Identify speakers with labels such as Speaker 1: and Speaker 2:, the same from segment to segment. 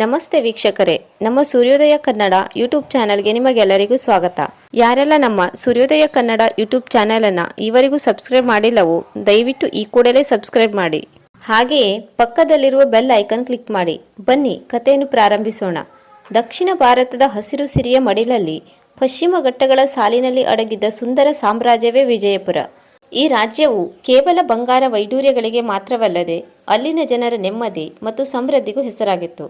Speaker 1: ನಮಸ್ತೆ ವೀಕ್ಷಕರೇ. ನಮ್ಮ ಸೂರ್ಯೋದಯ ಕನ್ನಡ ಯೂಟ್ಯೂಬ್ ಚಾನೆಲ್ಗೆ ನಿಮಗೆಲ್ಲರಿಗೂ ಸ್ವಾಗತ. ಯಾರೆಲ್ಲ ನಮ್ಮ ಸೂರ್ಯೋದಯ ಕನ್ನಡ ಯೂಟ್ಯೂಬ್ ಚಾನಲನ್ನು ಈವರೆಗೂ ಸಬ್ಸ್ಕ್ರೈಬ್ ಮಾಡಿಲ್ಲವೋ, ದಯವಿಟ್ಟು ಈ ಕೂಡಲೇ ಸಬ್ಸ್ಕ್ರೈಬ್ ಮಾಡಿ. ಹಾಗೆಯೇ ಪಕ್ಕದಲ್ಲಿರುವ ಬೆಲ್ ಐಕನ್ ಕ್ಲಿಕ್ ಮಾಡಿ. ಬನ್ನಿ, ಕಥೆಯನ್ನು ಪ್ರಾರಂಭಿಸೋಣ. ದಕ್ಷಿಣ ಭಾರತದ ಹಸಿರು ಸಿರಿಯ ಮಡಿಲಲ್ಲಿ ಪಶ್ಚಿಮ ಘಟ್ಟಗಳ ಸಾಲಿನಲ್ಲಿ ಅಡಗಿದ್ದ ಸುಂದರ ಸಾಮ್ರಾಜ್ಯವೇ ವಿಜಯಪುರ. ಈ ರಾಜ್ಯವು ಕೇವಲ ಬಂಗಾರ ವೈಡೂರ್ಯಗಳಿಗೆ ಮಾತ್ರವಲ್ಲದೆ ಅಲ್ಲಿನ ಜನರ ನೆಮ್ಮದಿ ಮತ್ತು ಸಮೃದ್ಧಿಗೂ ಹೆಸರಾಗಿತ್ತು.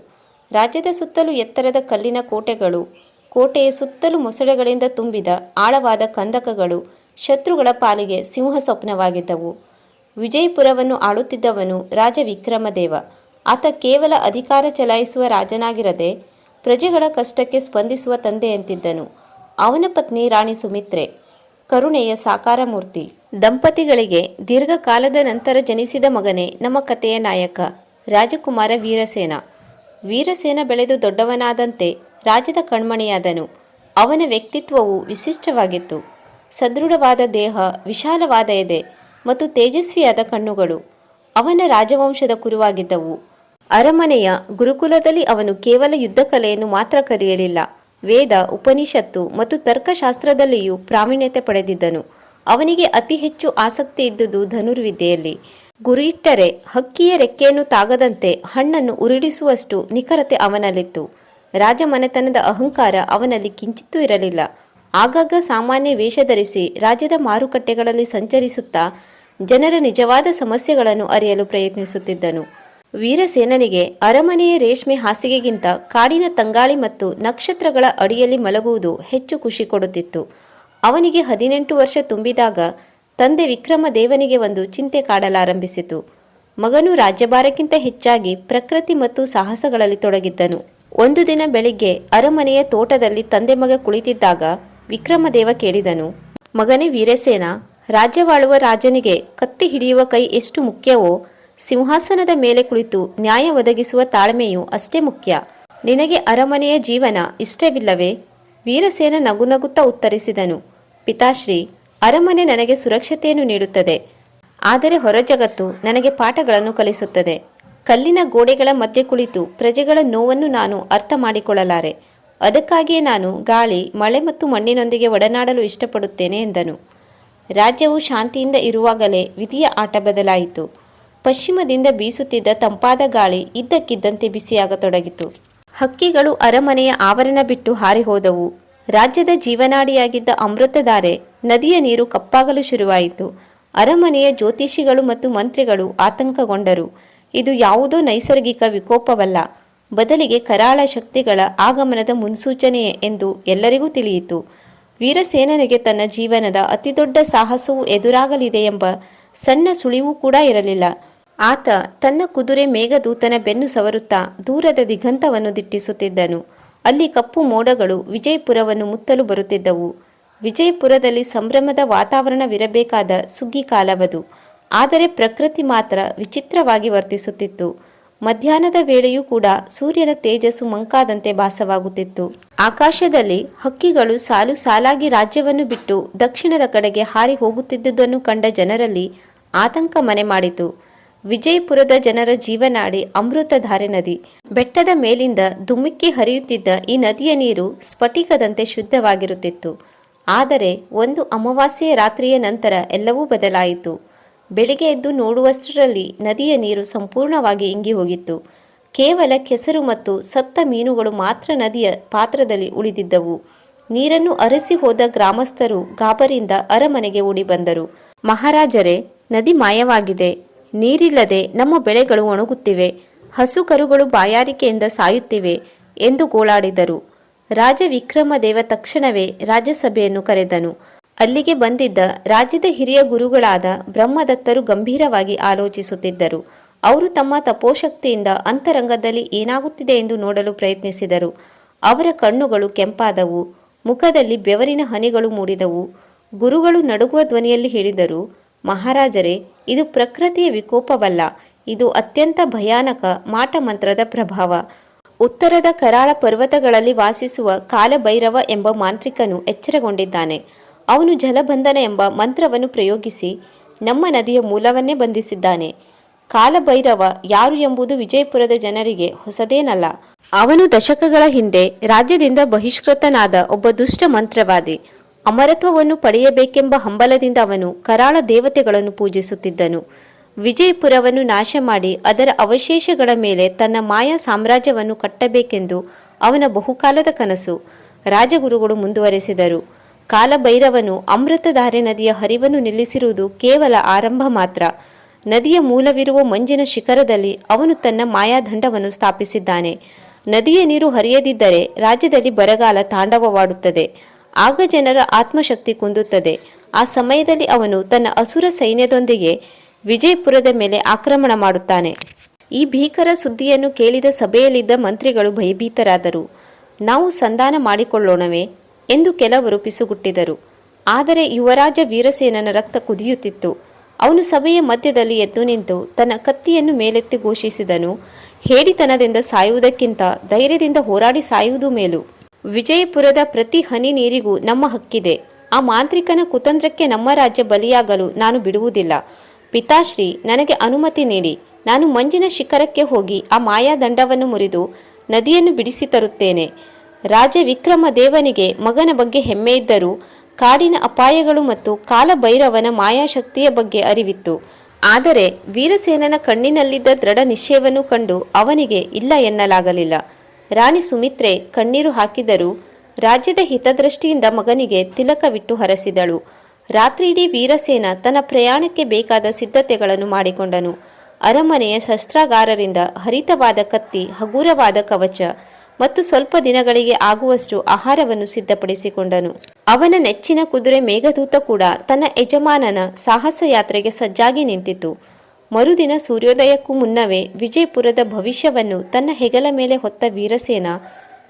Speaker 1: ರಾಜ್ಯದ ಸುತ್ತಲೂ ಎತ್ತರದ ಕಲ್ಲಿನ ಕೋಟೆಗಳು, ಕೋಟೆಯ ಸುತ್ತಲೂ ಮೊಸಳೆಗಳಿಂದ ತುಂಬಿದ ಆಳವಾದ ಕಂದಕಗಳು ಶತ್ರುಗಳ ಪಾಲಿಗೆ ಸಿಂಹ ಸ್ವಪ್ನವಾಗಿದ್ದವು ವಿಜಯಪುರವನ್ನು ಆಳುತ್ತಿದ್ದವನು ರಾಜ ವಿಕ್ರಮದೇವ ಆತ ಕೇವಲ ಅಧಿಕಾರ ಚಲಾಯಿಸುವ ರಾಜನಾಗಿರದೆ ಪ್ರಜೆಗಳ ಕಷ್ಟಕ್ಕೆ ಸ್ಪಂದಿಸುವ ತಂದೆಯಂತಿದ್ದನು. ಅವನ ಪತ್ನಿ ರಾಣಿ ಸುಮಿತ್ರೆ, ಕರುಣೆಯ ಸಾಕಾರ ಮೂರ್ತಿ ದಂಪತಿಗಳಿಗೆ ದೀರ್ಘಕಾಲದ ನಂತರ ಜನಿಸಿದ ಮಗನೇ ನಮ್ಮ ಕಥೆಯ ನಾಯಕ, ರಾಜಕುಮಾರ ವೀರಸೇನ. ವೀರಸೇನ ಬೆಳೆದು ದೊಡ್ಡವನಾದಂತೆ ರಾಜ್ಯದ ಕಣ್ಮಣಿಯಾದನು. ಅವನ ವ್ಯಕ್ತಿತ್ವವು ವಿಶಿಷ್ಟವಾಗಿತ್ತು. ಸದೃಢವಾದ ದೇಹ, ವಿಶಾಲವಾದ ಎದೆ ಮತ್ತು ತೇಜಸ್ವಿಯಾದ ಕಣ್ಣುಗಳು. ಅವನ ರಾಜವಂಶದ ಕುರುವಾಗಿದ್ದವು. ಅರಮನೆಯ ಗುರುಕುಲದಲ್ಲಿ ಅವನು ಕೇವಲ ಯುದ್ಧ ಕಲೆಯನ್ನು ಮಾತ್ರ ಕಲಿಯಲಿಲ್ಲ. ವೇದ, ಉಪನಿಷತ್ತು ಮತ್ತು ತರ್ಕಶಾಸ್ತ್ರದಲ್ಲಿಯೂ ಪ್ರಾವೀಣ್ಯತೆ ಪಡೆದಿದ್ದನು. ಅವನಿಗೆ ಅತಿ ಹೆಚ್ಚು ಆಸಕ್ತಿ ಇದ್ದುದು ಧನುರ್ವಿದ್ಯೆಯಲ್ಲಿ. ಗುರಿಯಿಟ್ಟರೆ ಹಕ್ಕಿಯ ರೆಕ್ಕೆಯನ್ನು ತಾಗದಂತೆ ಹಣ್ಣನ್ನು ಉರುಳಿಸುವಷ್ಟು ನಿಖರತೆ ಅವನಲ್ಲಿತ್ತು. ರಾಜಮನೆತನದ ಅಹಂಕಾರ ಅವನಲ್ಲಿ ಕಿಂಚಿತ್ತೂ ಇರಲಿಲ್ಲ. ಆಗಾಗ ಸಾಮಾನ್ಯ ವೇಷ ಧರಿಸಿ ರಾಜ್ಯದ ಮಾರುಕಟ್ಟೆಗಳಲ್ಲಿ ಸಂಚರಿಸುತ್ತಾ ಜನರ ನಿಜವಾದ ಸಮಸ್ಯೆಗಳನ್ನು ಅರಿಯಲು ಪ್ರಯತ್ನಿಸುತ್ತಿದ್ದನು. ವೀರಸೇನನಿಗೆ ಅರಮನೆಯ ರೇಷ್ಮೆ ಹಾಸಿಗೆಗಿಂತ ಕಾಡಿನ ತಂಗಾಳಿ ಮತ್ತು ನಕ್ಷತ್ರಗಳ ಅಡಿಯಲ್ಲಿ ಮಲಗುವುದು ಹೆಚ್ಚು ಖುಷಿ ಕೊಡುತ್ತಿತ್ತು. ಅವನಿಗೆ ಹದಿನೆಂಟು ವರ್ಷ ತುಂಬಿದಾಗ ತಂದೆ ವಿಕ್ರಮ ದೇವನಿಗೆ ಒಂದು ಚಿಂತೆ ಕಾಡಲಾರಂಭಿಸಿತು. ಮಗನು ರಾಜ್ಯಭಾರಕ್ಕಿಂತ ಹೆಚ್ಚಾಗಿ ಪ್ರಕೃತಿ ಮತ್ತು ಸಾಹಸಗಳಲ್ಲಿ ತೊಡಗಿದ್ದನು. ಒಂದು ದಿನ ಬೆಳಿಗ್ಗೆ ಅರಮನೆಯ ತೋಟದಲ್ಲಿ ತಂದೆ ಮಗ ಕುಳಿತಿದ್ದಾಗ ವಿಕ್ರಮದೇವ ಕೇಳಿದನು, ಮಗನೇ ವೀರಸೇನ, ರಾಜ್ಯವಾಳುವ ರಾಜನಿಗೆ ಕತ್ತಿ ಹಿಡಿಯುವ ಕೈ ಎಷ್ಟು ಮುಖ್ಯವೋ, ಸಿಂಹಾಸನದ ಮೇಲೆ ಕುಳಿತು ನ್ಯಾಯ ಒದಗಿಸುವ ತಾಳ್ಮೆಯೂ ಅಷ್ಟೇ ಮುಖ್ಯ. ನಿನಗೆ ಅರಮನೆಯ ಜೀವನ ಇಷ್ಟವಿಲ್ಲವೇ? ವೀರಸೇನ ನಗುನಗುತ್ತಾ ಉತ್ತರಿಸಿದನು, ಪಿತಾಶ್ರೀ ಅರಮನೆ ನನಗೆ ಸುರಕ್ಷತೆಯನ್ನು ನೀಡುತ್ತದೆ. ಆದರೆ ಹೊರಜಗತ್ತು ನನಗೆ ಪಾಠಗಳನ್ನು ಕಲಿಸುತ್ತದೆ. ಕಲ್ಲಿನ ಗೋಡೆಗಳ ಮಧ್ಯೆ ಕುಳಿತು ಪ್ರಜೆಗಳ ನೋವನ್ನು ನಾನು ಅರ್ಥ ಮಾಡಿಕೊಳ್ಳಲಾರೆ. ಅದಕ್ಕಾಗಿಯೇ ನಾನು ಗಾಳಿ, ಮಳೆ ಮತ್ತು ಮಣ್ಣಿನೊಂದಿಗೆ ಒಡನಾಡಲು ಇಷ್ಟಪಡುತ್ತೇನೆ ಎಂದನು. ರಾಜ್ಯವು ಶಾಂತಿಯಿಂದ ಇರುವಾಗಲೇ ವಿಧಿಯ ಆಟ ಬದಲಾಯಿತು. ಪಶ್ಚಿಮದಿಂದ ಬೀಸುತ್ತಿದ್ದ ತಂಪಾದ ಗಾಳಿ ಇದ್ದಕ್ಕಿದ್ದಂತೆ ಬಿಸಿಯಾಗತೊಡಗಿತು. ಹಕ್ಕಿಗಳು ಅರಮನೆಯ ಆವರಣ ಬಿಟ್ಟು ಹಾರಿ ಹೋದವು. ರಾಜ್ಯದ ಜೀವನಾಡಿಯಾಗಿದ್ದ ಅಮೃತಧಾರೆ ನದಿಯ ನೀರು ಕಪ್ಪಾಗಲು ಶುರುವಾಯಿತು. ಅರಮನೆಯ ಜ್ಯೋತಿಷಿಗಳು ಮತ್ತು ಮಂತ್ರಿಗಳು ಆತಂಕಗೊಂಡರು. ಇದು ಯಾವುದೋ ನೈಸರ್ಗಿಕ ವಿಕೋಪವಲ್ಲ. ಬದಲಿಗೆ ಕರಾಳ ಶಕ್ತಿಗಳ ಆಗಮನದ ಮುನ್ಸೂಚನೆಯೇ ಎಂದು ಎಲ್ಲರಿಗೂ ತಿಳಿಯಿತು. ವೀರಸೇನನಿಗೆ ತನ್ನ ಜೀವನದ ಅತಿದೊಡ್ಡ ಸಾಹಸವು ಎದುರಾಗಲಿದೆ ಎಂಬ ಸಣ್ಣ ಸುಳಿವು ಕೂಡ ಇರಲಿಲ್ಲ. ಆತ ತನ್ನ ಕುದುರೆ ಮೇಘದೂತನ ಬೆನ್ನು ಸವರುತ್ತಾ ದೂರದ ದಿಗಂತವನ್ನು ದಿಟ್ಟಿಸುತ್ತಿದ್ದನು. ಅಲ್ಲಿ ಕಪ್ಪು ಮೋಡಗಳು ವಿಜಯಪುರವನ್ನು ಮುತ್ತಲು ಬರುತ್ತಿದ್ದವು. ವಿಜಯಪುರದಲ್ಲಿ ಸಂಭ್ರಮದ ವಾತಾವರಣವಿರಬೇಕಾದ ಸುಗ್ಗಿ ಕಾಲವದು. ಆದರೆ ಪ್ರಕೃತಿ ಮಾತ್ರ ವಿಚಿತ್ರವಾಗಿ ವರ್ತಿಸುತ್ತಿತ್ತು. ಮಧ್ಯಾಹ್ನದ ವೇಳೆಯೂ ಕೂಡ ಸೂರ್ಯನ ತೇಜಸ್ಸು ಮಂಕಾದಂತೆ ಭಾಸವಾಗುತ್ತಿತ್ತು. ಆಕಾಶದಲ್ಲಿ ಹಕ್ಕಿಗಳು ಸಾಲು ಸಾಲಾಗಿ ರಾಜ್ಯವನ್ನು ಬಿಟ್ಟು ದಕ್ಷಿಣದ ಕಡೆಗೆ ಹಾರಿ ಹೋಗುತ್ತಿದ್ದುದನ್ನು ಕಂಡ ಜನರಲ್ಲಿ ಆತಂಕ ಮನೆ ಮಾಡಿತು. ವಿಜಯಪುರದ ಜನರ ಜೀವನಾಡಿ ಅಮೃತಧಾರೆ ನದಿ. ಬೆಟ್ಟದ ಮೇಲಿಂದ ಧುಮ್ಮಿಕ್ಕಿ ಹರಿಯುತ್ತಿದ್ದ ಈ ನದಿಯ ನೀರು ಸ್ಫಟಿಕದಂತೆ ಶುದ್ಧವಾಗಿರುತ್ತಿತ್ತು. ಆದರೆ ಒಂದು ಅಮಾವಾಸ್ಯೆಯ ರಾತ್ರಿಯ ನಂತರ ಎಲ್ಲವೂ ಬದಲಾಯಿತು. ಬೆಳಿಗ್ಗೆ ಎದ್ದು ನೋಡುವಷ್ಟರಲ್ಲಿ ನದಿಯ ನೀರು ಸಂಪೂರ್ಣವಾಗಿ ಇಂಗಿ ಹೋಗಿತ್ತು. ಕೇವಲ ಕೆಸರು ಮತ್ತು ಸತ್ತ ಮೀನುಗಳು ಮಾತ್ರ ನದಿಯ ಪಾತ್ರದಲ್ಲಿ ಉಳಿದಿದ್ದವು. ನೀರನ್ನು ಅರಸಿ ಹೋದ ಗ್ರಾಮಸ್ಥರು ಗಾಬರಿಯಿಂದ ಅರಮನೆಗೆ ಓಡಿ ಬಂದರು. ಮಹಾರಾಜರೇ, ನದಿ ಮಾಯವಾಗಿದೆ. ನೀರಿಲ್ಲದೆ ನಮ್ಮ ಬೆಳೆಗಳು ಒಣಗುತ್ತಿವೆ ಹಸು ಕರುಗಳು ಬಾಯಾರಿಕೆಯಿಂದ ಸಾಯುತ್ತಿವೆ ಎಂದು ಗೋಳಾಡಿದರು. ರಾಜ ವಿಕ್ರಮದೇವ ತಕ್ಷಣವೇ ರಾಜ್ಯಸಭೆಯನ್ನು ಕರೆದನು. ಅಲ್ಲಿಗೆ ಬಂದಿದ್ದ ರಾಜ್ಯದ ಹಿರಿಯ ಗುರುಗಳಾದ ಬ್ರಹ್ಮದತ್ತರು ಗಂಭೀರವಾಗಿ ಆಲೋಚಿಸುತ್ತಿದ್ದರು. ಅವರು ತಮ್ಮ ತಪೋಶಕ್ತಿಯಿಂದ ಅಂತರಂಗದಲ್ಲಿ ಏನಾಗುತ್ತಿದೆ ಎಂದು ನೋಡಲು ಪ್ರಯತ್ನಿಸಿದರು. ಅವರ ಕಣ್ಣುಗಳು ಕೆಂಪಾದವು, ಮುಖದಲ್ಲಿ ಬೆವರಿನ ಹನಿಗಳು ಮೂಡಿದವು. ಗುರುಗಳು ನಡುಗುವ ಧ್ವನಿಯಲ್ಲಿ ಹೇಳಿದರು, ಮಹಾರಾಜರೇ ಇದು ಪ್ರಕೃತಿಯ ವಿಕೋಪವಲ್ಲ, ಇದು ಅತ್ಯಂತ ಭಯಾನಕ ಮಾಟಮಂತ್ರದ ಪ್ರಭಾವ. ಉತ್ತರದ ಕರಾಳ ಪರ್ವತಗಳಲ್ಲಿ ವಾಸಿಸುವ ಕಾಲಭೈರವ ಎಂಬ ಮಾಂತ್ರಿಕನು ಎಚ್ಚರಗೊಂಡಿದ್ದಾನೆ. ಅವನು ಜಲಬಂಧನ ಎಂಬ ಮಂತ್ರವನ್ನು ಪ್ರಯೋಗಿಸಿ ನಮ್ಮ ನದಿಯ ಮೂಲವನ್ನೇ ಬಂಧಿಸಿದ್ದಾನೆ. ಕಾಲಭೈರವ ಯಾರು ಎಂಬುದು ವಿಜಯಪುರದ ಜನರಿಗೆ ಹೊಸದೇನಲ್ಲ. ಅವನು ದಶಕಗಳ ಹಿಂದೆ ರಾಜ್ಯದಿಂದ ಬಹಿಷ್ಕೃತನಾದ ಒಬ್ಬ ದುಷ್ಟ ಮಂತ್ರವಾದಿ. ಅಮರತ್ವವನ್ನು ಪಡೆಯಬೇಕೆಂಬ ಹಂಬಲದಿಂದ ಅವನು ಕರಾಳ ದೇವತೆಗಳನ್ನು ಪೂಜಿಸುತ್ತಿದ್ದನು. ವಿಜಯಪುರವನ್ನು ನಾಶ ಮಾಡಿ ಅದರ ಅವಶೇಷಗಳ ಮೇಲೆ ತನ್ನ ಮಾಯಾ ಸಾಮ್ರಾಜ್ಯವನ್ನು ಕಟ್ಟಬೇಕೆಂದು ಅವನ ಬಹುಕಾಲದ ಕನಸು. ರಾಜಗುರುಗಳು ಮುಂದುವರೆಸಿದರು. ಕಾಲಭೈರವನು ಅಮೃತಧಾರೆ ನದಿಯ ಹರಿವನ್ನು ನಿಲ್ಲಿಸಿರುವುದು ಕೇವಲ ಆರಂಭ ಮಾತ್ರ. ನದಿಯ ಮೂಲವಿರುವ ಮಂಜಿನ ಶಿಖರದಲ್ಲಿ ಅವನು ತನ್ನ ಮಾಯಾದಂಡವನ್ನು ಸ್ಥಾಪಿಸಿದ್ದಾನೆ. ನದಿಯ ನೀರು ಹರಿಯದಿದ್ದರೆ ರಾಜ್ಯದಲ್ಲಿ ಬರಗಾಲ ತಾಂಡವವಾಡುತ್ತದೆ. ಆಗ ಜನರ ಆತ್ಮಶಕ್ತಿ ಕುಂದುತ್ತದೆ. ಆ ಸಮಯದಲ್ಲಿ ಅವನು ತನ್ನ ಅಸುರ ಸೈನ್ಯದೊಂದಿಗೆ ವಿಜಯಪುರದ ಮೇಲೆ ಆಕ್ರಮಣ ಮಾಡುತ್ತಾನೆ. ಈ ಭೀಕರ ಸುದ್ದಿಯನ್ನು ಕೇಳಿದ ಸಭೆಯಲ್ಲಿದ್ದ ಮಂತ್ರಿಗಳು ಭಯಭೀತರಾದರು. ನಾವು ಸಂಧಾನ ಮಾಡಿಕೊಳ್ಳೋಣವೇ ಎಂದು ಕೆಲವರು ಪಿಸುಗುಟ್ಟಿದರು. ಆದರೆ ಯುವರಾಜ ವೀರಸೇನನ ರಕ್ತ ಕುದಿಯುತ್ತಿತ್ತು. ಅವನು ಸಭೆಯ ಮಧ್ಯದಲ್ಲಿ ಎದ್ದು ನಿಂತು ತನ್ನ ಕತ್ತಿಯನ್ನು ಮೇಲೆತ್ತಿ ಘೋಷಿಸಿದನು, ಹೇಡಿತನದಿಂದ ಸಾಯುವುದಕ್ಕಿಂತ ಧೈರ್ಯದಿಂದ ಹೋರಾಡಿ ಸಾಯುವುದು ಮೇಲು. ವಿಜಯಪುರದ ಪ್ರತಿ ಹನಿ ನೀರಿಗೂ ನಮ್ಮ ಹಕ್ಕಿದೆ. ಆ ಮಾಂತ್ರಿಕನ ಕುತಂತ್ರಕ್ಕೆ ನಮ್ಮ ರಾಜ್ಯ ಬಲಿಯಾಗಲು ನಾನು ಬಿಡುವುದಿಲ್ಲ. ಪಿತಾಶ್ರೀ, ನನಗೆ ಅನುಮತಿ ನೀಡಿ. ನಾನು ಮಂಜಿನ ಶಿಖರಕ್ಕೆ ಹೋಗಿ ಆ ಮಾಯಾದಂಡವನ್ನು ಮುರಿದು ನದಿಯನ್ನು ಬಿಡಿಸಿ ತರುತ್ತೇನೆ. ರಾಜ ವಿಕ್ರಮ ದೇವನಿಗೆ ಮಗನ ಬಗ್ಗೆ ಹೆಮ್ಮೆ ಇದ್ದರೂ ಕಾಡಿನ ಅಪಾಯಗಳು ಮತ್ತು ಕಾಲಭೈರವನ ಮಾಯಾಶಕ್ತಿಯ ಬಗ್ಗೆ ಅರಿವಿತ್ತು. ಆದರೆ ವೀರಸೇನನ ಕಣ್ಣಿನಲ್ಲಿದ್ದ ದೃಢ ನಿಶ್ಚಯವನ್ನು ಕಂಡು ಅವನಿಗೆ ಇಲ್ಲ ಎನ್ನಲಾಗಲಿಲ್ಲ. ರಾಣಿ ಸುಮಿತ್ರೆ ಕಣ್ಣೀರು ಹಾಕಿದರೂ ರಾಜ್ಯದ ಹಿತದೃಷ್ಟಿಯಿಂದ ಮಗನಿಗೆ ತಿಲಕವಿಟ್ಟು ಹರಸಿದಳು. ರಾತ್ರಿಯಿಡೀ ವೀರಸೇನ ತನ್ನ ಪ್ರಯಾಣಕ್ಕೆ ಬೇಕಾದ ಸಿದ್ಧತೆಗಳನ್ನು ಮಾಡಿಕೊಂಡನು. ಅರಮನೆಯ ಶಸ್ತ್ರಾಗಾರರಿಂದ ಹರಿತವಾದ ಕತ್ತಿ, ಹಗುರವಾದ ಕವಚ ಮತ್ತು ಸ್ವಲ್ಪ ದಿನಗಳಿಗೆ ಆಗುವಷ್ಟು ಆಹಾರವನ್ನು ಸಿದ್ಧಪಡಿಸಿಕೊಂಡನು. ಅವನ ನೆಚ್ಚಿನ ಕುದುರೆ ಮೇಘದೂತ ಕೂಡ ತನ್ನ ಯಜಮಾನನ ಸಾಹಸ ಯಾತ್ರೆಗೆ ಸಜ್ಜಾಗಿ ನಿಂತಿತು. ಮರುದಿನ ಸೂರ್ಯೋದಯಕ್ಕೂ ಮುನ್ನವೇ ವಿಜಯಪುರದ ಭವಿಷ್ಯವನ್ನು ತನ್ನ ಹೆಗಲ ಮೇಲೆ ಹೊತ್ತ ವೀರಸೇನ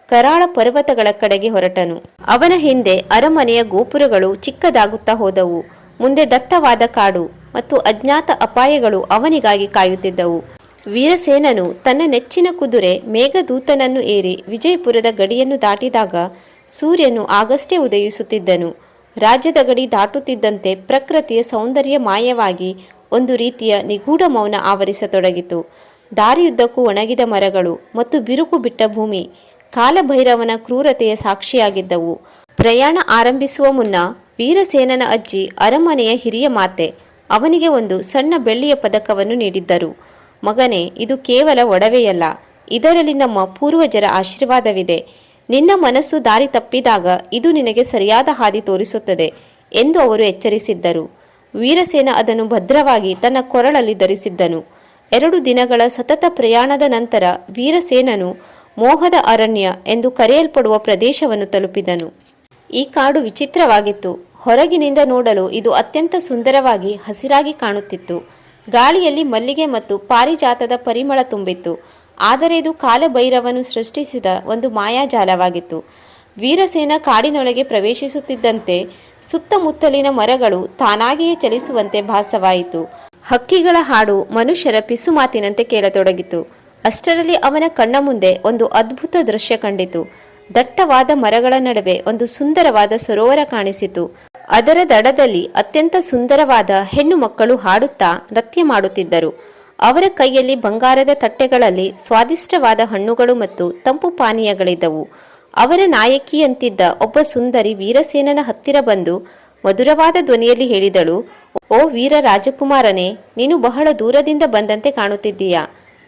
Speaker 1: ಕರಾಳ ಪರ್ವತಗಳ ಕಡೆಗೆ ಹೊರಟನು. ಅವನ ಹಿಂದೆ ಅರಮನೆಯ ಗೋಪುರಗಳು ಚಿಕ್ಕದಾಗುತ್ತಾ ಹೋದವು. ಮುಂದೆ ದಟ್ಟವಾದ ಕಾಡು ಮತ್ತು ಅಜ್ಞಾತ ಅಪಾಯಗಳು ಅವನಿಗಾಗಿ ಕಾಯುತ್ತಿದ್ದವು. ವೀರಸೇನನು ತನ್ನ ನೆಚ್ಚಿನ ಕುದುರೆ ಮೇಘದೂತನನ್ನು ಏರಿ ವಿಜಯಪುರದ ಗಡಿಯನ್ನು ದಾಟಿದಾಗ ಸೂರ್ಯನು ಆಗಷ್ಟೇ ಉದಯಿಸುತ್ತಿದ್ದನು. ರಾಜ್ಯದ ಗಡಿ ದಾಟುತ್ತಿದ್ದಂತೆ ಪ್ರಕೃತಿಯ ಸೌಂದರ್ಯ ಮಾಯವಾಗಿ ಒಂದು ರೀತಿಯ ನಿಗೂಢ ಮೌನ ಆವರಿಸತೊಡಗಿತು. ದಾರಿಯುದ್ದಕ್ಕೂ ಒಣಗಿದ ಮರಗಳು ಮತ್ತು ಬಿರುಕು ಬಿಟ್ಟ ಭೂಮಿ, ಕಾಲಭೈರವನ ಕ್ರೂರತೆಯ ಸಾಕ್ಷಿಯಾಗಿದ್ದವು. ಪ್ರಯಾಣ ಆರಂಭಿಸುವ ಮುನ್ನ ವೀರಸೇನನ ಅಜ್ಜಿ ಅರಮನೆಯ ಹಿರಿಯ ಮಾತೆ ಅವನಿಗೆ ಒಂದು ಸಣ್ಣ ಬೆಳ್ಳಿಯ ಪದಕವನ್ನು ನೀಡಿದ್ದರು. ಮಗನೇ, ಇದು ಕೇವಲ ಒಡವೆಯಲ್ಲ ಇದರಲ್ಲಿ ನಮ್ಮ ಪೂರ್ವಜರ ಆಶೀರ್ವಾದವಿದೆ. ನಿನ್ನ ಮನಸ್ಸು ದಾರಿ ತಪ್ಪಿದಾಗ ಇದು ನಿನಗೆ ಸರಿಯಾದ ಹಾದಿ ತೋರಿಸುತ್ತದೆ ಎಂದು ಅವರು ಎಚ್ಚರಿಸಿದ್ದರು. ವೀರಸೇನ ಅದನ್ನು ಭದ್ರವಾಗಿ ತನ್ನ ಕೊರಳಲ್ಲಿ ಧರಿಸಿದ್ದನು. ಎರಡು ದಿನಗಳ ಸತತ ಪ್ರಯಾಣದ ನಂತರ ವೀರಸೇನನು ಮೋಹದ ಅರಣ್ಯ ಎಂದು ಕರೆಯಲ್ಪಡುವ ಪ್ರದೇಶವನ್ನು ತಲುಪಿದನು. ಈ ಕಾಡು ವಿಚಿತ್ರವಾಗಿತ್ತು. ಹೊರಗಿನಿಂದ ನೋಡಲು ಇದು ಅತ್ಯಂತ ಸುಂದರವಾಗಿ ಹಸಿರಾಗಿ ಕಾಣುತ್ತಿತ್ತು. ಗಾಳಿಯಲ್ಲಿ ಮಲ್ಲಿಗೆ ಮತ್ತು ಪಾರಿಜಾತದ ಪರಿಮಳ ತುಂಬಿತ್ತು. ಆದರೆ ಇದು ಕಾಲಭೈರವನು ಸೃಷ್ಟಿಸಿದ ಒಂದು ಮಾಯಾಜಾಲವಾಗಿತ್ತು. ವೀರಸೇನ ಕಾಡಿನೊಳಗೆ ಪ್ರವೇಶಿಸುತ್ತಿದ್ದಂತೆ ಸುತ್ತಮುತ್ತಲಿನ ಮರಗಳು ತಾನಾಗಿಯೇ ಚಲಿಸುವಂತೆ ಭಾಸವಾಯಿತು. ಹಕ್ಕಿಗಳ ಹಾಡು ಮನುಷ್ಯರ ಪಿಸುಮಾತಿನಂತೆ ಕೇಳತೊಡಗಿತು. ಅಷ್ಟರಲ್ಲಿ ಅವನ ಕಣ್ಣ ಮುಂದೆ ಒಂದು ಅದ್ಭುತ ದೃಶ್ಯ ಕಂಡಿತು. ದಟ್ಟವಾದ ಮರಗಳ ನಡುವೆ ಒಂದು ಸುಂದರವಾದ ಸರೋವರ ಕಾಣಿಸಿತು. ಅದರ ದಡದಲ್ಲಿ ಅತ್ಯಂತ ಸುಂದರವಾದ ಹೆಣ್ಣು ಮಕ್ಕಳು ಹಾಡುತ್ತಾ ನೃತ್ಯ ಮಾಡುತ್ತಿದ್ದರು. ಅವರ ಕೈಯಲ್ಲಿ ಬಂಗಾರದ ತಟ್ಟೆಗಳಲ್ಲಿ ಸ್ವಾದಿಷ್ಟವಾದ ಹಣ್ಣುಗಳು ಮತ್ತು ತಂಪು ಪಾನೀಯಗಳಿದ್ದವು. ಅವರ ನಾಯಕಿಯಂತಿದ್ದ ಒಬ್ಬ ಸುಂದರಿ ವೀರಸೇನನ ಹತ್ತಿರ ಬಂದು ಮಧುರವಾದ ಧ್ವನಿಯಲ್ಲಿ ಹೇಳಿದಳು, ಓ ವೀರ ರಾಜಕುಮಾರನೇ, ನೀನು ಬಹಳ ದೂರದಿಂದ ಬಂದಂತೆ ಕಾಣುತ್ತಿದ್ದೀಯಾ?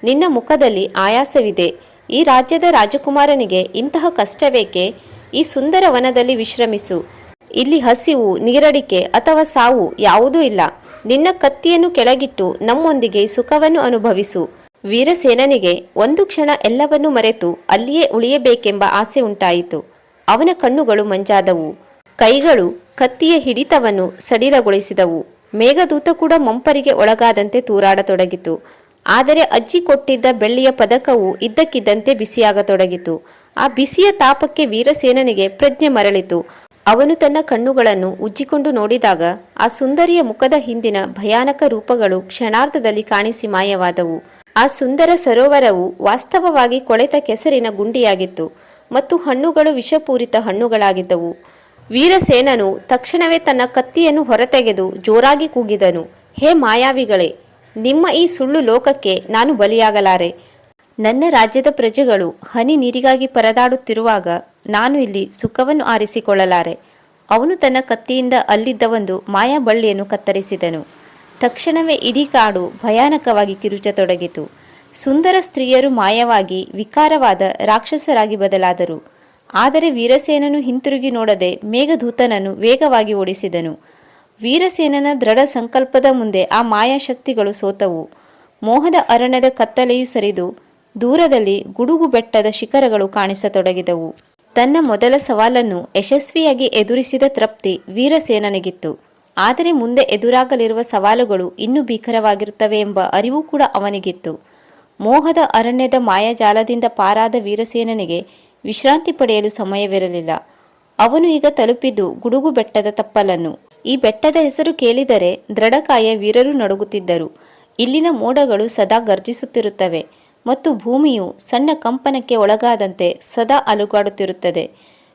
Speaker 1: ನಿನ್ನ ಮುಖದಲ್ಲಿ ಆಯಾಸವಿದೆ. ಈ ರಾಜ್ಯದ ರಾಜಕುಮಾರನಿಗೆ ಇಂತಹ ಕಷ್ಟವೇಕೆ? ಈ ಸುಂದರ ವನದಲ್ಲಿ ವಿಶ್ರಮಿಸು. ಇಲ್ಲಿ ಹಸಿವು, ನೀರಡಿಕೆ ಅಥವಾ ಸಾವು ಯಾವುದೂ ಇಲ್ಲ. ನಿನ್ನ ಕತ್ತಿಯನ್ನು ಕೆಳಗಿಟ್ಟು ನಮ್ಮೊಂದಿಗೆ ಸುಖವನ್ನು ಅನುಭವಿಸು. ವೀರಸೇನನಿಗೆ ಒಂದು ಕ್ಷಣ ಎಲ್ಲವನ್ನೂ ಮರೆತು ಅಲ್ಲಿಯೇ ಉಳಿಯಬೇಕೆಂಬ ಆಸೆ ಉಂಟಾಯಿತು. ಅವನ ಕಣ್ಣುಗಳು ಮಂಜಾದವು. ಕೈಗಳು ಕತ್ತಿಯ ಹಿಡಿತವನ್ನು ಸಡಿಲಗೊಳಿಸಿದವು. ಮೇಘದೂತ ಕೂಡ ಮಂಪರಿಗೆ ಒಳಗಾದಂತೆ ತೂರಾಡತೊಡಗಿತು. ಆದರೆ ಅಜ್ಜಿ ಕೊಟ್ಟಿದ್ದ ಬೆಳ್ಳಿಯ ಪದಕವು ಇದ್ದಕ್ಕಿದ್ದಂತೆ ಬಿಸಿಯಾಗತೊಡಗಿತು. ಆ ಬಿಸಿಯ ತಾಪಕ್ಕೆ ವೀರಸೇನನಿಗೆ ಪ್ರಜ್ಞೆ ಮರಳಿತು. ಅವನು ತನ್ನ ಕಣ್ಣುಗಳನ್ನು ಉಜ್ಜಿಕೊಂಡು ನೋಡಿದಾಗ ಆ ಸುಂದರಿಯ ಮುಖದ ಹಿಂದಿನ ಭಯಾನಕ ರೂಪಗಳು ಕ್ಷಣಾರ್ಧದಲ್ಲಿ ಕಾಣಿಸಿ ಮಾಯವಾದವು. ಆ ಸುಂದರ ಸರೋವರವು ವಾಸ್ತವವಾಗಿ ಕೊಳೆತ ಕೆಸರಿನ ಗುಂಡಿಯಾಗಿತ್ತು ಮತ್ತು ಹಣ್ಣುಗಳು ವಿಷಪೂರಿತ ಹಣ್ಣುಗಳಾಗಿದ್ದವು. ವೀರಸೇನನು ತಕ್ಷಣವೇ ತನ್ನ ಕತ್ತಿಯನ್ನು ಹೊರತೆಗೆದು ಜೋರಾಗಿ ಕೂಗಿದನು, ಹೇ ಮಾಯಾವಿಗಳೇ, ನಿಮ್ಮ ಈ ಸುಳ್ಳು ಲೋಕಕ್ಕೆ ನಾನು ಬಲಿಯಾಗಲಾರೆ. ನನ್ನ ರಾಜ್ಯದ ಪ್ರಜೆಗಳು ಹನಿ ನೀರಿಗಾಗಿ ಪರದಾಡುತ್ತಿರುವಾಗ ನಾನು ಇಲ್ಲಿ ಸುಖವನ್ನು ಆರಿಸಿಕೊಳ್ಳಲಾರೆ. ಅವನು ತನ್ನ ಕತ್ತಿಯಿಂದ ಅಲ್ಲಿದ್ದ ಒಂದು ಮಾಯಾ ಬಳ್ಳಿಯನ್ನು ಕತ್ತರಿಸಿದನು. ತಕ್ಷಣವೇ ಇಡೀ ಕಾಡು ಭಯಾನಕವಾಗಿ ಕಿರುಚತೊಡಗಿತು. ಸುಂದರ ಸ್ತ್ರೀಯರು ಮಾಯವಾಗಿ ವಿಕಾರವಾದ ರಾಕ್ಷಸರಾಗಿ ಬದಲಾದರು. ಆದರೆ ವೀರಸೇನನು ಹಿಂತಿರುಗಿ ನೋಡದೆ ಮೇಘಧೂತನನ್ನು ವೇಗವಾಗಿ ಓಡಿಸಿದನು. ವೀರಸೇನನ ದೃಢ ಸಂಕಲ್ಪದ ಮುಂದೆ ಆ ಮಾಯಾಶಕ್ತಿಗಳು ಸೋತವು. ಮೋಹದ ಅರಣ್ಯದ ಕತ್ತಲೆಯು ಸರಿದು ದೂರದಲ್ಲಿ ಗುಡುಗು ಬೆಟ್ಟದ ಶಿಖರಗಳು ಕಾಣಿಸತೊಡಗಿದವು. ತನ್ನ ಮೊದಲ ಸವಾಲನ್ನು ಯಶಸ್ವಿಯಾಗಿ ಎದುರಿಸಿದ ತೃಪ್ತಿ ವೀರಸೇನನಿಗಿತ್ತು. ಆದರೆ ಮುಂದೆ ಎದುರಾಗಲಿರುವ ಸವಾಲುಗಳು ಇನ್ನೂ ಭೀಕರವಾಗಿರುತ್ತವೆ ಎಂಬ ಅರಿವು ಕೂಡ ಅವನಿಗಿತ್ತು. ಮೋಹದ ಅರಣ್ಯದ ಮಾಯಾಜಾಲದಿಂದ ಪಾರಾದ ವೀರಸೇನನಿಗೆ ವಿಶ್ರಾಂತಿ ಪಡೆಯಲು ಸಮಯವಿರಲಿಲ್ಲ. ಅವನು ಈಗ ತಲುಪಿದ್ದು ಗುಡುಗು ಬೆಟ್ಟದ ತಪ್ಪಲನ್ನು. ಈ ಬೆಟ್ಟದ ಹೆಸರು ಕೇಳಿದರೆ ದೃಢಕಾಯ ವೀರರು ನಡುಗುತ್ತಿದ್ದರು. ಇಲ್ಲಿನ ಮೋಡಗಳು ಸದಾ ಗರ್ಜಿಸುತ್ತಿರುತ್ತವೆ ಮತ್ತು ಭೂಮಿಯು ಸಣ್ಣ ಕಂಪನಕ್ಕೆ ಒಳಗಾದಂತೆ ಸದಾ ಅಲುಗಾಡುತ್ತಿರುತ್ತದೆ.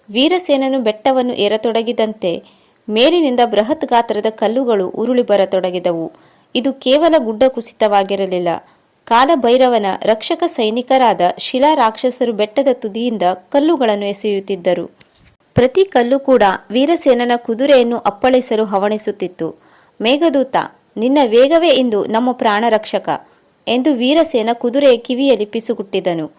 Speaker 1: ವೀರಸೇನನು ಬೆಟ್ಟವನ್ನು ಏರತೊಡಗಿದಂತೆ ಮೇಲಿನಿಂದ ಬೃಹತ್ ಗಾತ್ರದ ಕಲ್ಲುಗಳು ಉರುಳಿ ಬರತೊಡಗಿದವು. ಇದು ಕೇವಲ ಗುಡ್ಡ ಕುಸಿತವಾಗಿರಲಿಲ್ಲ. ಕಾಲಭೈರವನ ರಕ್ಷಕ ಸೈನಿಕರಾದ ಶಿಲಾ ರಾಕ್ಷಸರು ಬೆಟ್ಟದ ತುದಿಯಿಂದ ಕಲ್ಲುಗಳನ್ನು ಎಸೆಯುತ್ತಿದ್ದರು. ಪ್ರತಿ ಕಲ್ಲು ಕೂಡ ವೀರಸೇನನ ಕುದುರೆಯನ್ನು ಅಪ್ಪಳಿಸಲು ಹವಣಿಸುತ್ತಿತ್ತು. ಮೇಘದೂತ, ನಿನ್ನ ವೇಗವೇ ಇಂದು ನಮ್ಮ ಪ್ರಾಣ ರಕ್ಷಕ ಎಂದು ವೀರಸೇನ ಕುದುರೆಯ ಕಿವಿಯಲ್ಲಿ ಪಿಸುಗುಟ್ಟಿದನು.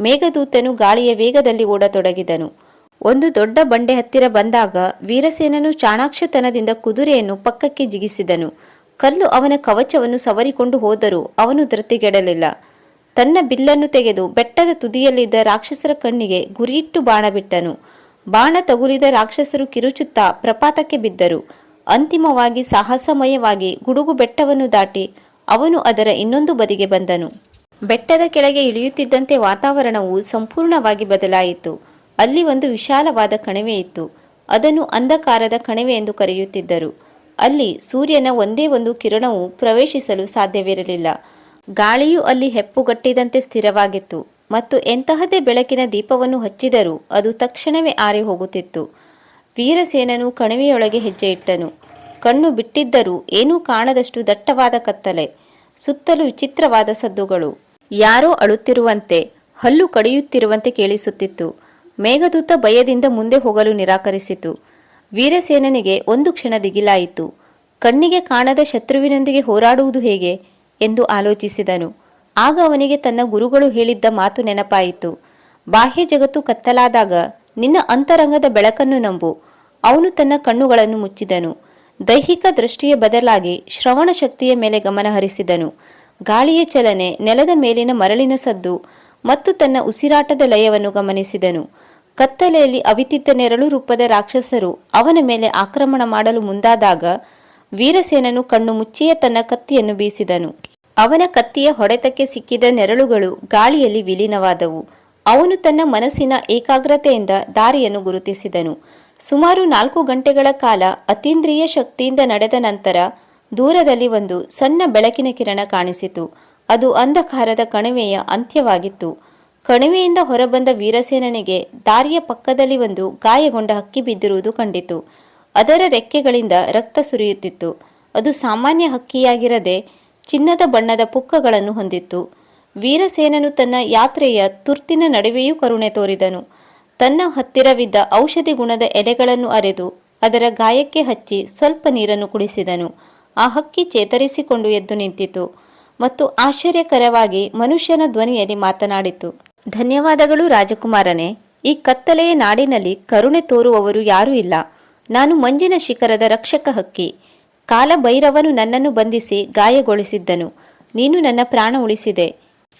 Speaker 1: ಮೇಘದೂತನು ಗಾಳಿಯ ವೇಗದಲ್ಲಿ ಓಡತೊಡಗಿದನು. ಒಂದು ದೊಡ್ಡ ಬಂಡೆ ಹತ್ತಿರ ಬಂದಾಗ ವೀರಸೇನನು ಚಾಣಾಕ್ಷತನದಿಂದ ಕುದುರೆಯನ್ನು ಪಕ್ಕಕ್ಕೆ ಜಿಗಿಸಿದನು. ಕಲ್ಲು ಅವನ ಕವಚವನ್ನು ಸವರಿಕೊಂಡು ಹೋದರೂ ಅವನು ಧೃತಿಗೆಡಲಿಲ್ಲ. ತನ್ನ ಬಿಲ್ಲನ್ನು ತೆಗೆದು ಬೆಟ್ಟದ ತುದಿಯಲ್ಲಿದ್ದ ರಾಕ್ಷಸರ ಕಣ್ಣಿಗೆ ಗುರಿಯಿಟ್ಟು ಬಾಣ ಬಿಟ್ಟನು ಬಾಣ ತಗುಲಿದ ರಾಕ್ಷಸರು ಕಿರುಚುತ್ತಾ ಪ್ರಪಾತಕ್ಕೆ ಬಿದ್ದರು. ಅಂತಿಮವಾಗಿ ಸಾಹಸಮಯವಾಗಿ ಗುಡುಗು ಬೆಟ್ಟವನ್ನು ದಾಟಿ ಅವನು ಅದರ ಇನ್ನೊಂದು ಬದಿಗೆ ಬಂದನು. ಬೆಟ್ಟದ ಕೆಳಗೆ ಇಳಿಯುತ್ತಿದ್ದಂತೆ ವಾತಾವರಣವು ಸಂಪೂರ್ಣವಾಗಿ ಬದಲಾಯಿತು. ಅಲ್ಲಿ ಒಂದು ವಿಶಾಲವಾದ ಕಣಿವೆ ಇತ್ತು. ಅದನ್ನು ಅಂಧಕಾರದ ಕಣಿವೆ ಎಂದು ಕರೆಯುತ್ತಿದ್ದರು. ಅಲ್ಲಿ ಸೂರ್ಯನ ಒಂದೇ ಒಂದು ಕಿರಣವು ಪ್ರವೇಶಿಸಲು ಸಾಧ್ಯವಿರಲಿಲ್ಲ. ಗಾಳಿಯು ಅಲ್ಲಿ ಹೆಪ್ಪುಗಟ್ಟಿದಂತೆ ಸ್ಥಿರವಾಗಿತ್ತು ಮತ್ತು ಎಂತಹದೇ ಬೆಳಕಿನ ದೀಪವನ್ನು ಹಚ್ಚಿದರೂ ಅದು ತಕ್ಷಣವೇ ಆರಿ ಹೋಗುತ್ತಿತ್ತು. ವೀರಸೇನನು ಕಣಿವೆಯೊಳಗೆ ಹೆಜ್ಜೆ ಇಟ್ಟನು. ಕಣ್ಣು ಬಿಟ್ಟಿದ್ದರೂ ಏನೂ ಕಾಣದಷ್ಟು ದಟ್ಟವಾದ ಕತ್ತಲೆ, ಸುತ್ತಲೂ ವಿಚಿತ್ರವಾದ ಸದ್ದುಗಳು. ಯಾರೋ ಅಳುತ್ತಿರುವಂತೆ, ಹಲ್ಲು ಕಡಿಯುತ್ತಿರುವಂತೆ ಕೇಳಿಸುತ್ತಿತ್ತು. ಮೇಘದೂತ ಭಯದಿಂದ ಮುಂದೆ ಹೋಗಲು ನಿರಾಕರಿಸಿತು. ವೀರಸೇನನಿಗೆ ಒಂದು ಕ್ಷಣ ದಿಗಿಲಾಯಿತು. ಕಣ್ಣಿಗೆ ಕಾಣದ ಶತ್ರುವಿನೊಂದಿಗೆ ಹೋರಾಡುವುದು ಹೇಗೆ? ಎಂದು ಆಲೋಚಿಸಿದನು. ಆಗ ಅವನಿಗೆ ತನ್ನ ಗುರುಗಳು ಹೇಳಿದ್ದ ಮಾತು ನೆನಪಾಯಿತು. ಬಾಹ್ಯ ಜಗತ್ತು ಕತ್ತಲಾದಾಗ ನಿನ್ನ ಅಂತರಂಗದ ಬೆಳಕನ್ನು ನಂಬು. ಅವನು ತನ್ನ ಕಣ್ಣುಗಳನ್ನು ಮುಚ್ಚಿದನು. ದೈಹಿಕ ದೃಷ್ಟಿಯ ಬದಲಾಗಿ ಶ್ರವಣ ಶಕ್ತಿಯ ಮೇಲೆ ಗಮನ ಹರಿಸಿದನು. ಗಾಳಿಯ ಚಲನೆ ನೆಲದ ಮೇಲಿನ ಮರಳಿನ ಸದ್ದು ಮತ್ತು ತನ್ನ ಉಸಿರಾಟದ ಲಯವನ್ನು ಗಮನಿಸಿದನು. ಕತ್ತಲೆಯಲ್ಲಿ ಅವಿತಿದ್ದ ನೆರಳು ರೂಪದ ರಾಕ್ಷಸರು ಅವನ ಮೇಲೆ ಆಕ್ರಮಣ ಮಾಡಲು ಮುಂದಾದಾಗ ವೀರಸೇನನು ಕಣ್ಣು ಮುಚ್ಚಿಯೇ ತನ್ನ ಕತ್ತಿಯನ್ನು ಬೀಸಿದನು. ಅವನ ಕತ್ತಿಯ ಹೊಡೆತಕ್ಕೆ ಸಿಕ್ಕಿದ ನೆರಳುಗಳು ಗಾಳಿಯಲ್ಲಿ ವಿಲೀನವಾದವು. ಅವನು ತನ್ನ ಮನಸ್ಸಿನ ಏಕಾಗ್ರತೆಯಿಂದ ದಾರಿಯನ್ನು ಗುರುತಿಸಿದನು. ಸುಮಾರು ನಾಲ್ಕು ಗಂಟೆಗಳ ಕಾಲ ಅತೀಂದ್ರಿಯ ಶಕ್ತಿಯಿಂದ ನಡೆದ ನಂತರ ದೂರದಲ್ಲಿ ಒಂದು ಸಣ್ಣ ಬೆಳಕಿನ ಕಿರಣ ಕಾಣಿಸಿತು. ಅದು ಅಂಧಕಾರದ ಕಣಿವೆಯ ಅಂತ್ಯವಾಗಿತ್ತು. ಕಣಿವೆಯಿಂದ ಹೊರಬಂದ ವೀರಸೇನನಿಗೆ ದಾರಿಯ ಪಕ್ಕದಲ್ಲಿ ಒಂದು ಗಾಯಗೊಂಡ ಹಕ್ಕಿ ಬಿದ್ದಿರುವುದು ಕಂಡಿತು. ಅದರ ರೆಕ್ಕೆಗಳಿಂದ ರಕ್ತ ಸುರಿಯುತ್ತಿತ್ತು. ಅದು ಸಾಮಾನ್ಯ ಹಕ್ಕಿಯಾಗಿರದೆ ಚಿನ್ನದ ಬಣ್ಣದ ಪುಕ್ಕಗಳನ್ನು ಹೊಂದಿತ್ತು. ವೀರಸೇನನು ತನ್ನ ಯಾತ್ರೆಯ ತುರ್ತಿನ ನಡುವೆಯೂ ಕರುಣೆ ತೋರಿದನು. ತನ್ನ ಹತ್ತಿರವಿದ್ದ ಔಷಧಿ ಗುಣದ ಎಲೆಗಳನ್ನು ಅರೆದು ಅದರ ಗಾಯಕ್ಕೆ ಹಚ್ಚಿ ಸ್ವಲ್ಪ ನೀರನ್ನು ಕುಡಿಸಿದನು. ಆ ಹಕ್ಕಿ ಚೇತರಿಸಿಕೊಂಡು ಎದ್ದು ನಿಂತಿತು ಮತ್ತು ಆಶ್ಚರ್ಯಕರವಾಗಿ ಮನುಷ್ಯನ ಧ್ವನಿಯಲ್ಲಿ ಮಾತನಾಡಿತು. ಧನ್ಯವಾದಗಳು ರಾಜಕುಮಾರನೇ. ಈ ಕತ್ತಲೆಯ ನಾಡಿನಲ್ಲಿ ಕರುಣೆ ತೋರುವವರು ಯಾರೂ ಇಲ್ಲ. ನಾನು ಮಂಜಿನ ಶಿಖರದ ರಕ್ಷಕ ಹಕ್ಕಿ. ಕಾಲಭೈರವನು ನನ್ನನ್ನು ಬಂಧಿಸಿ ಗಾಯಗೊಳಿಸಿದ್ದನು. ನೀನು ನನ್ನ ಪ್ರಾಣ ಉಳಿಸಿದೆ.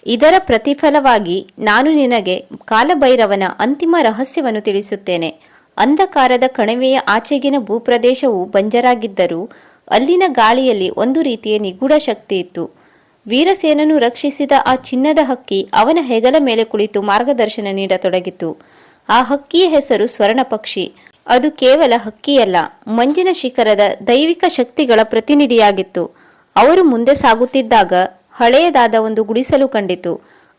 Speaker 1: ಇದರ ಪ್ರತಿಫಲವಾಗಿ ನಾನು ನಿನಗೆ ಕಾಲಭೈರವನ ಅಂತಿಮ ರಹಸ್ಯವನ್ನು ತಿಳಿಸುತ್ತೇನೆ. ಅಂಧಕಾರದ ಕಣಿವೆಯ ಆಚೆಗಿನ ಭೂಪ್ರದೇಶವು ಬಂಜರಾಗಿದ್ದರೂ ಅಲ್ಲಿನ ಗಾಳಿಯಲ್ಲಿ ಒಂದು ರೀತಿಯ ನಿಗೂಢ ಶಕ್ತಿ ಇತ್ತು ವೀರಸೇನನು ರಕ್ಷಿಸಿದ ಆ ಚಿನ್ನದ ಹಕ್ಕಿ ಅವನ ಹೆಗಲ ಮೇಲೆ ಕುಳಿತು ಮಾರ್ಗದರ್ಶನ ನೀಡತೊಡಗಿತು. ಆ ಹಕ್ಕಿಯ ಹೆಸರು ಸ್ವರ್ಣ ಪಕ್ಷಿ ಅದು ಕೇವಲ ಹಕ್ಕಿಯಲ್ಲ, ಮಂಜಿನ ಶಿಖರದ ದೈವಿಕ ಶಕ್ತಿಗಳ ಪ್ರತಿನಿಧಿಯಾಗಿತ್ತು. ಅವರು ಮುಂದೆ ಸಾಗುತ್ತಿದ್ದಾಗ ಹಳೆಯದಾದ ಒಂದು ಗುಡಿಸಲು ಕಂಡಿತು.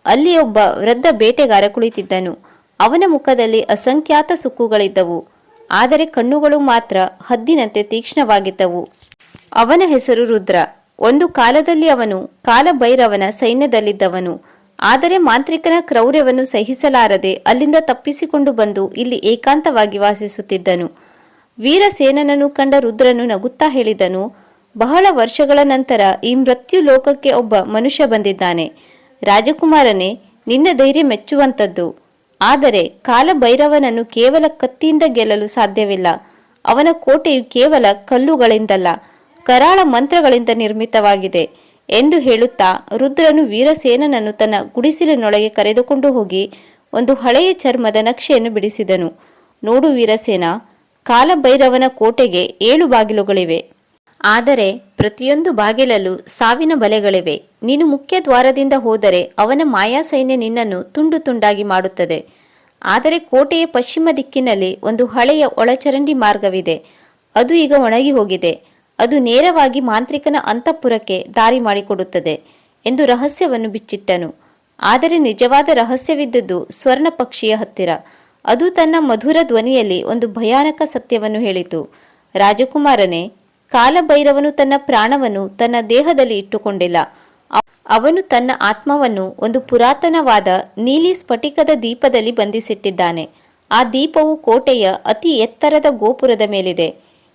Speaker 1: ಅಲ್ಲಿ ಒಬ್ಬ ವೃದ್ಧ ಬೇಟೆಗಾರ ಕುಳಿತಿದ್ದನು. ಅವನ ಮುಖದಲ್ಲಿ ಅಸಂಖ್ಯಾತ ಸುಕ್ಕುಗಳಿದ್ದವು. ಆದರೆ ಕಣ್ಣುಗಳು ಮಾತ್ರ ಹದ್ದಿನಂತೆ ತೀಕ್ಷ್ಣವಾಗಿದ್ದವು. ಅವನ ಹೆಸರು ರುದ್ರ. ಒಂದು ಕಾಲದಲ್ಲಿ ಅವನು ಕಾಲಭೈರವನ ಸೈನ್ಯದಲ್ಲಿದ್ದವನು. ಆದರೆ ಮಾಂತ್ರಿಕನ ಕ್ರೌರ್ಯವನ್ನು ಸಹಿಸಲಾರದೆ ಅಲ್ಲಿಂದ ತಪ್ಪಿಸಿಕೊಂಡು ಬಂದು ಇಲ್ಲಿ ಏಕಾಂತವಾಗಿ ವಾಸಿಸುತ್ತಿದ್ದನು. ವೀರಸೇನನನ್ನು ಕಂಡ ರುದ್ರನು ನಗುತ್ತಾ ಹೇಳಿದನು, ಬಹಳ ವರ್ಷಗಳ ನಂತರ ಈ ಮೃತ್ಯು ಲೋಕಕ್ಕೆ ಒಬ್ಬ ಮನುಷ್ಯ ಬಂದಿದ್ದಾನೆ. ರಾಜಕುಮಾರನೇ, ನಿನ್ನ ಧೈರ್ಯ ಮೆಚ್ಚುವಂಥದ್ದು. ಆದರೆ ಕಾಲಭೈರವನನ್ನು ಕೇವಲ ಕತ್ತಿಯಿಂದ ಗೆಲ್ಲಲು ಸಾಧ್ಯವಿಲ್ಲ. ಅವನ ಕೋಟೆಯು ಕೇವಲ ಕಲ್ಲುಗಳಿಂದಲ್ಲ. ಕರಾಳ ಮಂತ್ರಗಳಿಂದ ನಿರ್ಮಿತವಾಗಿದೆ ಎಂದು ಹೇಳುತ್ತಾ ರುದ್ರನು ವೀರಸೇನನನ್ನು ತನ್ನ ಗುಡಿಸಿಲಿನೊಳಗೆ ಕರೆದುಕೊಂಡು ಹೋಗಿ ಒಂದು ಹಳೆಯ ಚರ್ಮದ ನಕ್ಷೆಯನ್ನು ಬಿಡಿಸಿದನು. ನೋಡು ವೀರಸೇನ, ಕಾಲಭೈರವನ ಕೋಟೆಗೆ ಏಳು ಬಾಗಿಲುಗಳಿವೆ. ಆದರೆ ಪ್ರತಿಯೊಂದು ಬಾಗಿಲಲ್ಲೂ ಸಾವಿನ ಬಲೆಗಳಿವೆ. ನೀನು ಮುಖ್ಯ ದ್ವಾರದಿಂದ ಹೋದರೆ ಅವನ ಮಾಯಾ ಸೈನ್ಯ ನಿನ್ನನ್ನು ತುಂಡು ತುಂಡಾಗಿ ಮಾಡುತ್ತದೆ. ಆದರೆ ಕೋಟೆಯ ಪಶ್ಚಿಮ ದಿಕ್ಕಿನಲ್ಲಿ ಒಂದು ಹಳೆಯ ಒಳಚರಂಡಿ ಮಾರ್ಗವಿದೆ. ಅದು ಈಗ ಒಣಗಿ ಹೋಗಿದೆ. ಅದು ನೇರವಾಗಿ ಮಾಂತ್ರಿಕನ ಅಂತಃಪುರಕ್ಕೆ ದಾರಿ ಮಾಡಿಕೊಡುತ್ತದೆ ಎಂದು ರಹಸ್ಯವನ್ನು ಬಿಚ್ಚಿಟ್ಟನು. ಆದರೆ ನಿಜವಾದ ರಹಸ್ಯವಿದ್ದದ್ದು ಸ್ವರ್ಣ ಪಕ್ಷಿಯ ಹತ್ತಿರ. ಅದು ತನ್ನ ಮಧುರ ಧ್ವನಿಯಲ್ಲಿ ಒಂದು ಭಯಾನಕ ಸತ್ಯವನ್ನು ಹೇಳಿತು. ರಾಜಕುಮಾರನೇ, ಕಾಲಭೈರವನು ತನ್ನ ಪ್ರಾಣವನ್ನು ತನ್ನ ದೇಹದಲ್ಲಿ ಇಟ್ಟುಕೊಂಡಿಲ್ಲ. ಅವನು ತನ್ನ ಆತ್ಮವನ್ನು ಒಂದು ಪುರಾತನವಾದ ನೀಲಿ ಸ್ಫಟಿಕದ ದೀಪದಲ್ಲಿ ಬಂಧಿಸಿಟ್ಟಿದ್ದಾನೆ. ಆ ದೀಪವು ಕೋಟೆಯ ಅತಿ ಎತ್ತರದ ಗೋಪುರದ ಮೇಲಿದೆ.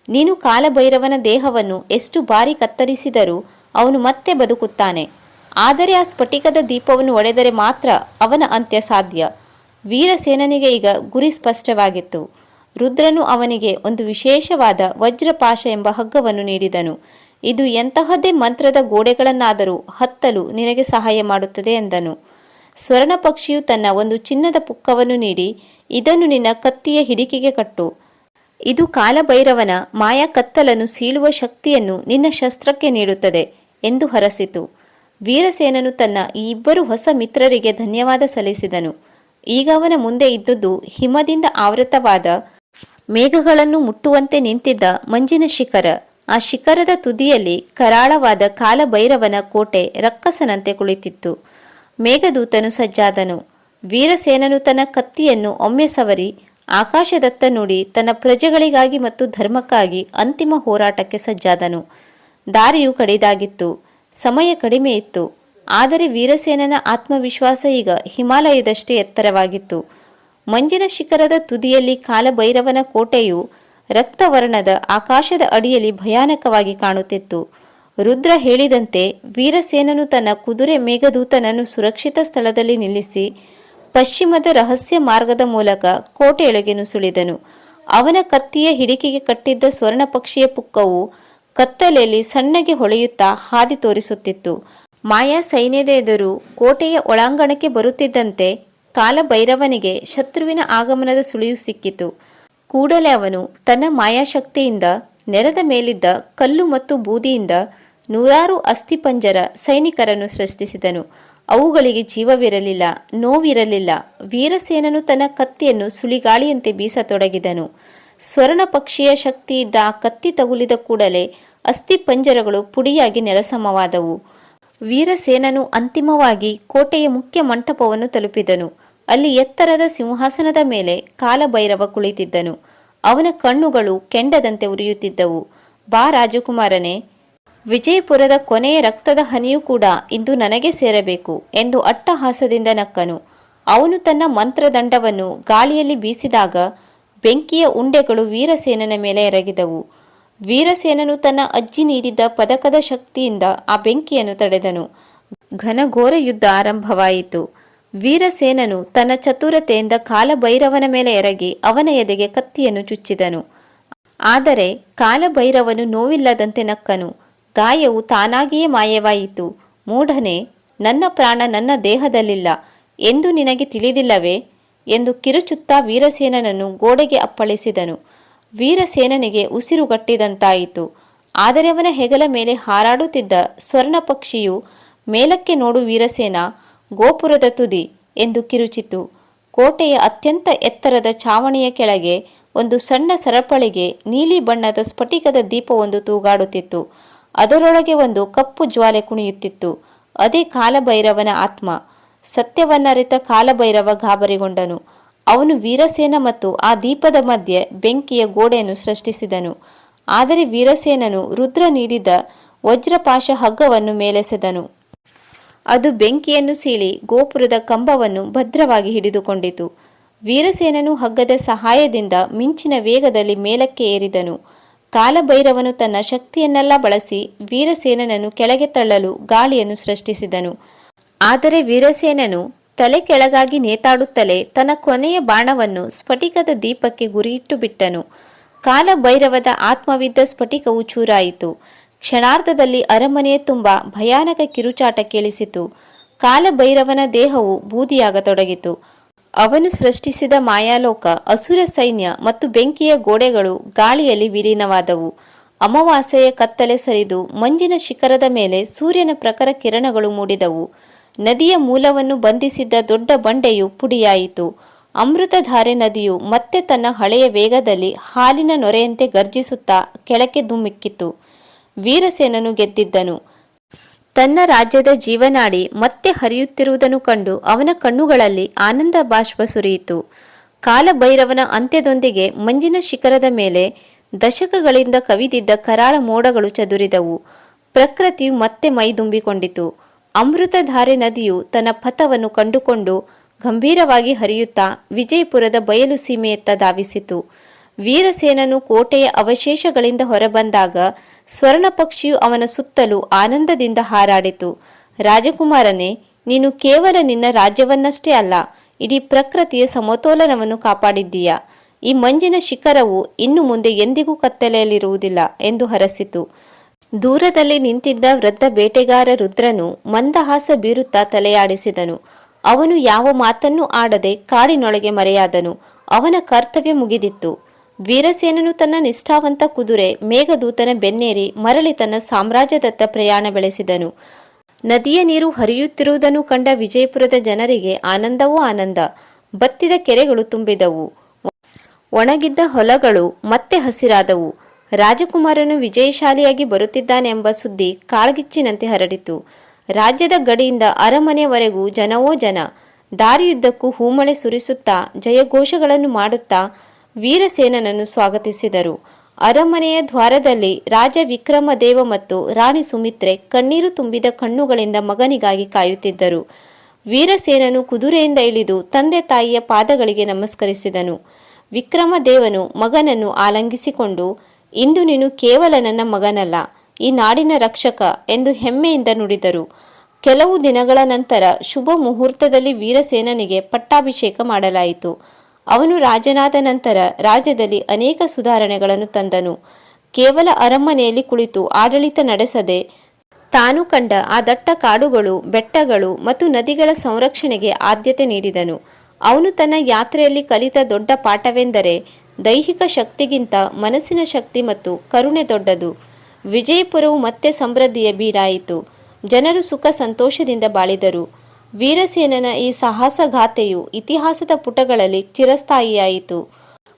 Speaker 1: ನೀನು ಕಾಲಭೈರವನ ದೇಹವನ್ನು ಎಷ್ಟು ಬಾರಿ ಕತ್ತರಿಸಿದರೂ ಅವನು ಮತ್ತೆ ಬದುಕುತ್ತಾನೆ. ಆದರೆ ಆ ಸ್ಫಟಿಕದ ದೀಪವನ್ನು ಒಡೆದರೆ ಮಾತ್ರ ಅವನ ಅಂತ್ಯ ಸಾಧ್ಯ. ವೀರಸೇನನಿಗೆ ಈಗ ಗುರಿ ಸ್ಪಷ್ಟವಾಗಿತ್ತು. ರುದ್ರನು ಅವನಿಗೆ ಒಂದು ವಿಶೇಷವಾದ ವಜ್ರಪಾಶ ಎಂಬ ಹಗ್ಗವನ್ನು ನೀಡಿದನು. ಇದು ಎಂತಹದ್ದೇ ಮಂತ್ರದ ಗೋಡೆಗಳನ್ನಾದರೂ ಹತ್ತಲು ನಿನಗೆ ಸಹಾಯ ಮಾಡುತ್ತದೆ ಎಂದನು. ಸ್ವರ್ಣ ಪಕ್ಷಿಯು ತನ್ನ ಒಂದು ಚಿನ್ನದ ಪುಕ್ಕವನ್ನು ನೀಡಿ, ಇದನ್ನು ನಿನ್ನ ಕತ್ತಿಯ ಹಿಡಿಕೆಗೆ ಕಟ್ಟು. ಇದು ಕಾಲಭೈರವನ ಮಾಯಾ ಕತ್ತಲನ್ನು ಸೀಳುವ ಶಕ್ತಿಯನ್ನು ನಿನ್ನ ಶಸ್ತ್ರಕ್ಕೆ ನೀಡುತ್ತದೆ ಎಂದು ಹರಸಿತು. ವೀರಸೇನನು ತನ್ನ ಈ ಇಬ್ಬರು ಹೊಸ ಮಿತ್ರರಿಗೆ ಧನ್ಯವಾದ ಸಲ್ಲಿಸಿದನು. ಈಗ ಅವನ ಮುಂದೆ ಇದ್ದುದು ಹಿಮದಿಂದ ಆವೃತವಾದ ಮೇಘಗಳನ್ನು ಮುಟ್ಟುವಂತೆ ನಿಂತಿದ್ದ ಮಂಜಿನ ಶಿಖರ. ಆ ಶಿಖರದ ತುದಿಯಲ್ಲಿ ಕರಾಳವಾದ ಕಾಲಭೈರವನ ಕೋಟೆ ರಕ್ಕಸನಂತೆ ಕುಳಿತಿತ್ತು. ಮೇಘದೂತನು ಸಜ್ಜಾದನು. ವೀರಸೇನನು ತನ್ನ ಕತ್ತಿಯನ್ನು ಒಮ್ಮೆ ಸವರಿ ಆಕಾಶದತ್ತ ನೋಡಿ ತನ್ನ ಪ್ರಜೆಗಳಿಗಾಗಿ ಮತ್ತು ಧರ್ಮಕ್ಕಾಗಿ ಅಂತಿಮ ಹೋರಾಟಕ್ಕೆ ಸಜ್ಜಾದನು. ದಾರಿಯು ಕಡಿದಾಗಿತ್ತು, ಸಮಯ ಕಡಿಮೆ ಇತ್ತು, ಆದರೆ ವೀರಸೇನನ ಆತ್ಮವಿಶ್ವಾಸ ಈಗ ಹಿಮಾಲಯದಷ್ಟೇ ಎತ್ತರವಾಗಿತ್ತು. ಮಂಜಿನ ಶಿಖರದ ತುದಿಯಲ್ಲಿ ಕಾಲಭೈರವನ ಕೋಟೆಯು ರಕ್ತವರ್ಣದ ಆಕಾಶದ ಅಡಿಯಲ್ಲಿ ಭಯಾನಕವಾಗಿ ಕಾಣುತ್ತಿತ್ತು. ರುದ್ರ ಹೇಳಿದಂತೆ ವೀರಸೇನನು ತನ್ನ ಕುದುರೆ ಮೇಘದೂತನನ್ನು ಸುರಕ್ಷಿತ ಸ್ಥಳದಲ್ಲಿ ನಿಲ್ಲಿಸಿ ಪಶ್ಚಿಮದ ರಹಸ್ಯ ಮಾರ್ಗದ ಮೂಲಕ ಕೋಟೆಯೊಳಗೆ ನುಸುಳಿದನು ಅವನ ಕತ್ತಿಯ ಹಿಡಿಕೆಗೆ ಕಟ್ಟಿದ್ದ ಸ್ವರ್ಣ ಪಕ್ಷಿಯ ಪುಕ್ಕವು ಕತ್ತಲೆಯಲ್ಲಿ ಸಣ್ಣಗೆ ಹೊಳೆಯುತ್ತಾ ಹಾದಿ ತೋರಿಸುತ್ತಿತ್ತು. ಮಾಯಾ ಸೈನ್ಯದ ಎದುರು ಕೋಟೆಯ ಒಳಾಂಗಣಕ್ಕೆ ಬರುತ್ತಿದ್ದಂತೆ ಕಾಲಭೈರವನಿಗೆ ಶತ್ರುವಿನ ಆಗಮನದ ಸುಳಿಯು ಸಿಕ್ಕಿತು. ಕೂಡಲೇ ಅವನು ತನ್ನ ಮಾಯಾಶಕ್ತಿಯಿಂದ ನೆಲದ ಮೇಲಿದ್ದ ಕಲ್ಲು ಮತ್ತು ಬೂದಿಯಿಂದ ನೂರಾರು ಅಸ್ಥಿಪಂಜರ ಸೈನಿಕರನ್ನು ಸೃಷ್ಟಿಸಿದನು. ಅವುಗಳಿಗೆ ಜೀವವಿರಲಿಲ್ಲ, ನೋವಿರಲಿಲ್ಲ. ವೀರಸೇನನು ತನ್ನ ಕತ್ತಿಯನ್ನು ಸುಳಿಗಾಳಿಯಂತೆ ಬೀಸತೊಡಗಿದನು. ಸ್ವರ್ಣ ಪಕ್ಷಿಯ ಶಕ್ತಿಯಿದ್ದ ಆ ಕತ್ತಿ ತಗುಲಿದ ಕೂಡಲೇ ಅಸ್ಥಿಪಂಜರಗಳು ಪುಡಿಯಾಗಿ ನೆಲಸಮವಾದವು. ವೀರಸೇನನು ಅಂತಿಮವಾಗಿ ಕೋಟೆಯ ಮುಖ್ಯ ಮಂಟಪವನ್ನು ತಲುಪಿದನು. ಅಲ್ಲಿ ಎತ್ತರದ ಸಿಂಹಾಸನದ ಮೇಲೆ ಕಾಲಭೈರವ ಕುಳಿತಿದ್ದನು. ಅವನ ಕಣ್ಣುಗಳು ಕೆಂಡದಂತೆ ಉರಿಯುತ್ತಿದ್ದವು. ಬಾ ರಾಜಕುಮಾರನೇ ವಿಜಯಪುರದ ಕೊನೆಯ ರಕ್ತದ ಹನಿಯೂ ಕೂಡ ಇಂದು ನನಗೆ ಸೇರಬೇಕು ಎಂದು ಅಟ್ಟಹಾಸದಿಂದ ನಕ್ಕನು. ಅವನು ತನ್ನ ಮಂತ್ರದಂಡವನ್ನು ಗಾಳಿಯಲ್ಲಿ ಬೀಸಿದಾಗ ಬೆಂಕಿಯ ಉಂಡೆಗಳು ವೀರಸೇನನ ಮೇಲೆ ಎರಗಿದವು. ವೀರಸೇನನು ತನ್ನ ಅಜ್ಜಿ ನೀಡಿದ್ದ ಪದಕದ ಶಕ್ತಿಯಿಂದ ಆ ಬೆಂಕಿಯನ್ನು ತಡೆದನು. ಘನಘೋರ ಯುದ್ಧ ಆರಂಭವಾಯಿತು. ವೀರಸೇನನು ತನ್ನ ಚತುರತೆಯಿಂದ ಕಾಲಭೈರವನ ಮೇಲೆ ಎರಗಿ ಅವನ ಎದೆಗೆ ಕತ್ತಿಯನ್ನು ಚುಚ್ಚಿದನು. ಆದರೆ ಕಾಲಭೈರವನು ನೋವಿಲ್ಲದಂತೆ ನಕ್ಕನು. ಗಾಯವು ತಾನಾಗಿಯೇ ಮಾಯವಾಯಿತು. ಮೂಢನೆ, ನನ್ನ ಪ್ರಾಣ ನನ್ನ ದೇಹದಲ್ಲಿಲ್ಲ. ಎಂದು ನಿನಗೆ ತಿಳಿದಿಲ್ಲವೇ? ಎಂದು ಕಿರುಚುತ್ತಾ ವೀರಸೇನನನ್ನು ಗೋಡೆಗೆ ಅಪ್ಪಳಿಸಿದನು. ವೀರಸೇನನಿಗೆ ಉಸಿರುಗಟ್ಟಿದಂತಾಯಿತು ಆದರೆ ಅವನ ಹೆಗಲ ಮೇಲೆ ಹಾರಾಡುತ್ತಿದ್ದ ಸ್ವರ್ಣ ಪಕ್ಷಿಯು ಮೇಲಕ್ಕೆ ನೋಡು ವೀರಸೇನ, ಗೋಪುರದ ತುದಿ ಎಂದು ಕಿರುಚಿತು ಕೋಟೆಯ ಅತ್ಯಂತ ಎತ್ತರದ ಛಾವಣಿಯ ಕೆಳಗೆ ಒಂದು ಸಣ್ಣ ಸರಪಳಿಗೆ ನೀಲಿ ಬಣ್ಣದ ಸ್ಫಟಿಕದ ದೀಪವೊಂದು ತೂಗಾಡುತ್ತಿತ್ತು. ಅದರೊಳಗೆ ಒಂದು ಕಪ್ಪು ಜ್ವಾಲೆ ಕುಣಿಯುತ್ತಿತ್ತು. ಅದೇ ಕಾಲಭೈರವನ ಆತ್ಮ. ಸತ್ಯವನ್ನರಿತ ಕಾಲಭೈರವ ಗಾಬರಿಗೊಂಡನು. ಅವನು ವೀರಸೇನ ಮತ್ತು ಆ ದೀಪದ ಮಧ್ಯೆ ಬೆಂಕಿಯ ಗೋಡೆಯನ್ನು ಸೃಷ್ಟಿಸಿದನು. ಆದರೆ ವೀರಸೇನನು ರುದ್ರ ನೀಡಿದ ವಜ್ರಪಾಶ ಹಗ್ಗವನ್ನು ಮೇಲೆಸೆದನು. ಅದು ಬೆಂಕಿಯನ್ನು ಸೀಳಿ ಗೋಪುರದ ಕಂಬವನ್ನು ಭದ್ರವಾಗಿ ಹಿಡಿದುಕೊಂಡಿತು. ವೀರಸೇನನು ಹಗ್ಗದ ಸಹಾಯದಿಂದ ಮಿಂಚಿನ ವೇಗದಲ್ಲಿ ಮೇಲಕ್ಕೆ ಏರಿದನು. ಕಾಲಭೈರವನು ತನ್ನ ಶಕ್ತಿಯನ್ನೆಲ್ಲ ಬಳಸಿ ವೀರಸೇನನನ್ನು ಕೆಳಗೆ ತಳ್ಳಲು ಗಾಳಿಯನ್ನು ಸೃಷ್ಟಿಸಿದನು. ಆದರೆ ವೀರಸೇನನು ತಲೆ ಕೆಳಗಾಗಿ ನೇತಾಡುತ್ತಲೇ ತನ್ನ ಕೊನೆಯ ಬಾಣವನ್ನು ಸ್ಫಟಿಕದ ದೀಪಕ್ಕೆ ಗುರಿಯಿಟ್ಟು ಬಿಟ್ಟನು. ಕಾಲಭೈರವದ ಆತ್ಮವಿದ್ದ ಸ್ಫಟಿಕವು ಚೂರಾಯಿತು. ಕ್ಷಣಾರ್ಧದಲ್ಲಿ ಅರಮನೆಯ ತುಂಬ ಭಯಾನಕ ಕಿರುಚಾಟ ಕೇಳಿಸಿತು. ಕಾಲಭೈರವನ ದೇಹವು ಬೂದಿಯಾಗತೊಡಗಿತು. ಅವನು ಸೃಷ್ಟಿಸಿದ ಮಾಯಾಲೋಕ, ಅಸುರ ಸೈನ್ಯ ಮತ್ತು ಬೆಂಕಿಯ ಗೋಡೆಗಳು ಗಾಳಿಯಲ್ಲಿ ವಿಲೀನವಾದವು. ಅಮಾವಾಸ್ಯೆಯ ಕತ್ತಲೆ ಸರಿದು ಮಂಜಿನ ಶಿಖರದ ಮೇಲೆ ಸೂರ್ಯನ ಪ್ರಖರ ಕಿರಣಗಳು ಮೂಡಿದವು. ನದಿಯ ಮೂಲವನ್ನು ಬಂಧಿಸಿದ್ದ ದೊಡ್ಡ ಬಂಡೆಯು ಪುಡಿಯಾಯಿತು. ಅಮೃತಧಾರೆ ನದಿಯು ಮತ್ತೆ ತನ್ನ ಹಳೆಯ ವೇಗದಲ್ಲಿ ಹಾಲಿನ ನೊರೆಯಂತೆ ಗರ್ಜಿಸುತ್ತಾ ಕೆಳಕ್ಕೆ ಧುಮ್ಮಿಕ್ಕಿತು. ವೀರಸೇನನು ಗೆದ್ದಿದ್ದನು. ತನ್ನ ರಾಜ್ಯದ ಜೀವನಾಡಿ ಮತ್ತೆ ಹರಿಯುತ್ತಿರುವುದನ್ನು ಕಂಡು ಅವನ ಕಣ್ಣುಗಳಲ್ಲಿ ಆನಂದ ಬಾಷ್ಪ ಸುರಿಯಿತು. ಕಾಲಭೈರವನ ಅಂತ್ಯದೊಂದಿಗೆ ಮಂಜಿನ ಶಿಖರದ ಮೇಲೆ ದಶಕಗಳಿಂದ ಕವಿದಿದ್ದ ಕರಾಳ ಮೋಡಗಳು ಚದುರಿದವು. ಪ್ರಕೃತಿಯು ಮತ್ತೆ ಮೈದುಂಬಿಕೊಂಡಿತು. ಅಮೃತಧಾರೆ ನದಿಯು ತನ್ನ ಪಥವನ್ನು ಕಂಡುಕೊಂಡು ಗಂಭೀರವಾಗಿ ಹರಿಯುತ್ತಾ ವಿಜಯಪುರದ ಬಯಲು ಸೀಮೆಯತ್ತ ಧಾವಿಸಿತು. ವೀರಸೇನನು ಕೋಟೆಯ ಅವಶೇಷಗಳಿಂದ ಹೊರಬಂದಾಗ ಸ್ವರ್ಣ ಪಕ್ಷಿಯು ಅವನ ಸುತ್ತಲೂ ಆನಂದದಿಂದ ಹಾರಾಡಿತು. ರಾಜಕುಮಾರನೇ, ನೀನು ಕೇವಲ ನಿನ್ನ ರಾಜ್ಯವನ್ನಷ್ಟೇ ಅಲ್ಲ, ಇಡೀ ಪ್ರಕೃತಿಯ ಸಮತೋಲನವನ್ನು ಕಾಪಾಡಿದ್ದೀಯ? ಈ ಮಂಜಿನ ಶಿಖರವು ಇನ್ನು ಮುಂದೆ ಎಂದಿಗೂ ಕತ್ತಲೆಯಲ್ಲಿರುವುದಿಲ್ಲ ಎಂದು ಹರಸಿತು. ದೂರದಲ್ಲಿ ನಿಂತಿದ್ದ ವೃದ್ಧ ಬೇಟೆಗಾರ ರುದ್ರನು ಮಂದಹಾಸ ಬೀರುತ್ತಾ ತಲೆಯಾಡಿಸಿದನು. ಅವನು ಯಾವ ಮಾತನ್ನೂ ಆಡದೆ ಕಾಡಿನೊಳಗೆ ಮರೆಯಾದನು. ಅವನ ಕರ್ತವ್ಯ ಮುಗಿದಿತ್ತು. ವೀರಸೇನನು ತನ್ನ ನಿಷ್ಠಾವಂತ ಕುದುರೆ ಮೇಘದೂತನ ಬೆನ್ನೇರಿ ಮರಳಿ ತನ್ನ ಸಾಮ್ರಾಜ್ಯದತ್ತ ಪ್ರಯಾಣ ಬೆಳೆಸಿದನು. ನದಿಯ ನೀರು ಹರಿಯುತ್ತಿರುವುದನ್ನು ಕಂಡ ವಿಜಯಪುರದ ಜನರಿಗೆ ಆನಂದವೂ ಆನಂದ. ಬತ್ತಿದ ಕೆರೆಗಳು ತುಂಬಿದವು. ಒಣಗಿದ್ದ ಹೊಲಗಳು ಮತ್ತೆ ಹಸಿರಾದವು. ರಾಜಕುಮಾರನು ವಿಜಯಶಾಲಿಯಾಗಿ ಬರುತ್ತಿದ್ದಾನೆಂಬ ಸುದ್ದಿ ಕಾಳ್ಗಿಚ್ಚಿನಂತೆ ಹರಡಿತು. ರಾಜ್ಯದ ಗಡಿಯಿಂದ ಅರಮನೆಯವರೆಗೂ ಜನವೋ ಜನ. ದಾರಿಯುದ್ದಕ್ಕೂ ಹೂಮಳೆ ಸುರಿಸುತ್ತಾ ಜಯಘೋಷಗಳನ್ನು ಮಾಡುತ್ತಾ ವೀರಸೇನನನ್ನು ಸ್ವಾಗತಿಸಿದರು. ಅರಮನೆಯ ದ್ವಾರದಲ್ಲಿ ರಾಜ ವಿಕ್ರಮದೇವ ಮತ್ತು ರಾಣಿ ಸುಮಿತ್ರೆ ಕಣ್ಣೀರು ತುಂಬಿದ ಕಣ್ಣುಗಳಿಂದ ಮಗನಿಗಾಗಿ ಕಾಯುತ್ತಿದ್ದರು. ವೀರಸೇನನು ಕುದುರೆಯಿಂದ ಇಳಿದು ತಂದೆ ತಾಯಿಯ ಪಾದಗಳಿಗೆ ನಮಸ್ಕರಿಸಿದನು. ವಿಕ್ರಮದೇವನು ಮಗನನ್ನು ಆಲಂಗಿಸಿಕೊಂಡು, ಇಂದು ನೀನು ಕೇವಲ ನನ್ನ ಮಗನಲ್ಲ, ಈ ನಾಡಿನ ರಕ್ಷಕ ಎಂದು ಹೆಮ್ಮೆಯಿಂದ ನುಡಿದರು. ಕೆಲವು ದಿನಗಳ ನಂತರ ಶುಭ ಮುಹೂರ್ತದಲ್ಲಿ ವೀರಸೇನನಿಗೆ ಪಟ್ಟಾಭಿಷೇಕ ಮಾಡಲಾಯಿತು. ಅವನು ರಾಜನಾದ ನಂತರ ರಾಜ್ಯದಲ್ಲಿ ಅನೇಕ ಸುಧಾರಣೆಗಳನ್ನು ತಂದನು. ಕೇವಲ ಅರಮನೆಯಲ್ಲಿ ಕುಳಿತು ಆಡಳಿತ ನಡೆಸದೆ ತಾನು ಕಂಡ ಆ ದಟ್ಟ ಕಾಡುಗಳು, ಬೆಟ್ಟಗಳು ಮತ್ತು ನದಿಗಳ ಸಂರಕ್ಷಣೆಗೆ ಆದ್ಯತೆ ನೀಡಿದನು. ಅವನು ತನ್ನ ಯಾತ್ರೆಯಲ್ಲಿ ಕಲಿತ ದೊಡ್ಡ ಪಾಠವೆಂದರೆ ದೈಹಿಕ ಶಕ್ತಿಗಿಂತ ಮನಸ್ಸಿನ ಶಕ್ತಿ ಮತ್ತು ಕರುಣೆ ದೊಡ್ಡದು. ವಿಜಯಪುರವು ಮತ್ತೆ ಸಮೃದ್ಧಿಯ ಬೀಡಾಯಿತು. ಜನರು ಸುಖ ಸಂತೋಷದಿಂದ ಬಾಳಿದರು. ವೀರಸೇನನ ಈ ಸಾಹಸಗಾಥೆಯು ಇತಿಹಾಸದ ಪುಟಗಳಲ್ಲಿ ಚಿರಸ್ಥಾಯಿಯಾಯಿತು.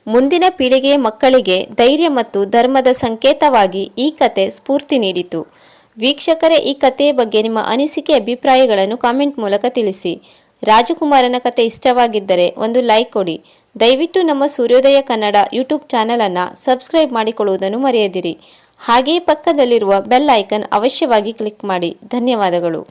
Speaker 1: ಮುಂದಿನ ಪೀಳಿಗೆಯ ಮಕ್ಕಳಿಗೆ ಧೈರ್ಯ ಮತ್ತು ಧರ್ಮದ ಸಂಕೇತವಾಗಿ ಈ ಕತೆ ಸ್ಫೂರ್ತಿ ನೀಡಿತು. ವೀಕ್ಷಕರೇ, ಈ ಕಥೆಯ ಬಗ್ಗೆ ನಿಮ್ಮ ಅನಿಸಿಕೆ, ಅಭಿಪ್ರಾಯಗಳನ್ನು ಕಾಮೆಂಟ್ ಮೂಲಕ ತಿಳಿಸಿ. ರಾಜಕುಮಾರನ ಕತೆ ಇಷ್ಟವಾಗಿದ್ದರೆ ಒಂದು ಲೈಕ್ ಕೊಡಿ. ದಯವಿಟ್ಟು ನಮ್ಮ ಸೂರ್ಯೋದಯ ಕನ್ನಡ ಯೂಟ್ಯೂಬ್ ಚಾನಲನ್ನು ಸಬ್ಸ್ಕ್ರೈಬ್ ಮಾಡಿಕೊಳ್ಳುವುದನ್ನು ಮರೆಯದಿರಿ. ಹಾಗೆಯೇ ಪಕ್ಕದಲ್ಲಿರುವ ಬೆಲ್ ಐಕನ್ ಅವಶ್ಯವಾಗಿ ಕ್ಲಿಕ್ ಮಾಡಿ. ಧನ್ಯವಾದಗಳು.